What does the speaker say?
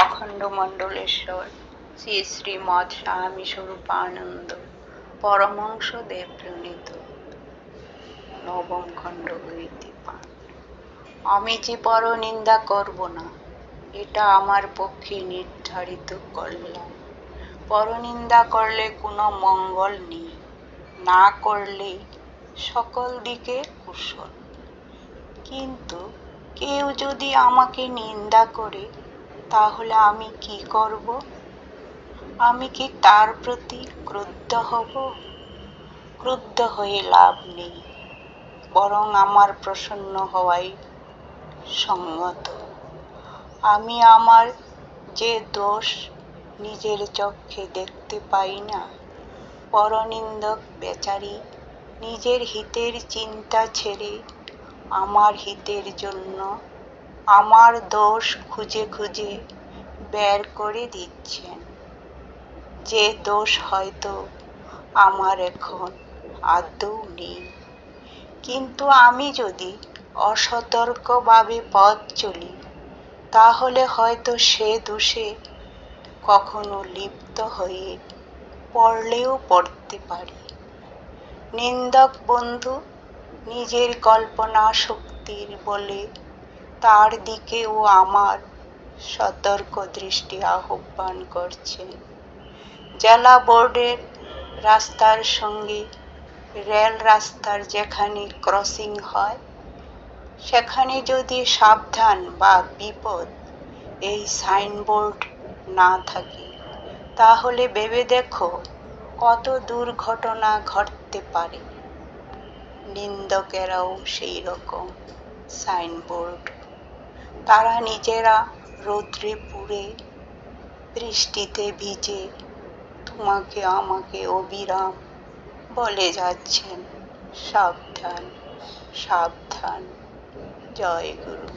অখণ্ড মণ্ডলেশ্বর, শ্রী শ্রীমৎ স্বামী স্বরূপানন্দ পরমংশ দেব প্রণীত। নবম খণ্ড হইতে পাঠ। আমি যে পর নিন্দা করব না, এটা আমার পক্ষে নির্ধারিত করলাম পরনিন্দা করলে কোনো মঙ্গল নেই, না করলে সকল দিকে কুশল। কিন্তু কেউ যদি আমাকে নিন্দা করে তাহলে আমি কি করব? আমি কি তার প্রতি ক্রুদ্ধ হব? ক্রুদ্ধ হয়ে লাভ নেই, বরং আমার প্রসন্ন হওয়াই সঙ্গত আমি আমার যে দোষ নিজের চক্ষে দেখতে পাই না, পরনিন্দক বেচারি নিজের হিতের চিন্তা ছেড়ে আমার হিতের জন্য আমার দোষ খুঁজে খুঁজে বের করে দিচ্ছেন। যে দোষ হয়তো আমার এখন আদৌ নেই। কিন্তু আমি যদি অসতর্কভাবে পথ চলি, তাহলে হয়তো সে দোষে কখনো লিপ্ত হয়ে পড়লেও পড়তে পারি। নিন্দক বন্ধু, নিজের কল্পনা শক্তির বলে তার দিকেও আমার সতর্ক দৃষ্টি আহ্বান করছে। জেলা বোর্ডের রাস্তার সঙ্গে রেল রাস্তার যেখানে ক্রসিং হয়, সেখানে যদি সাবধান বা বিপদ এই সাইনবোর্ড না থাকে, তাহলে ভেবে দেখো কত দুর্ঘটনা ঘটতে পারে। নিন্দকেরাও সেই রকম সাইনবোর্ড তারা নিজেরা রৌদ্রে পুড়ে বৃষ্টিতে ভিজে তোমাকে আমাকে অবিরাম বলে যাচ্ছেন। সাবধান সাবধান। জয় গুরু।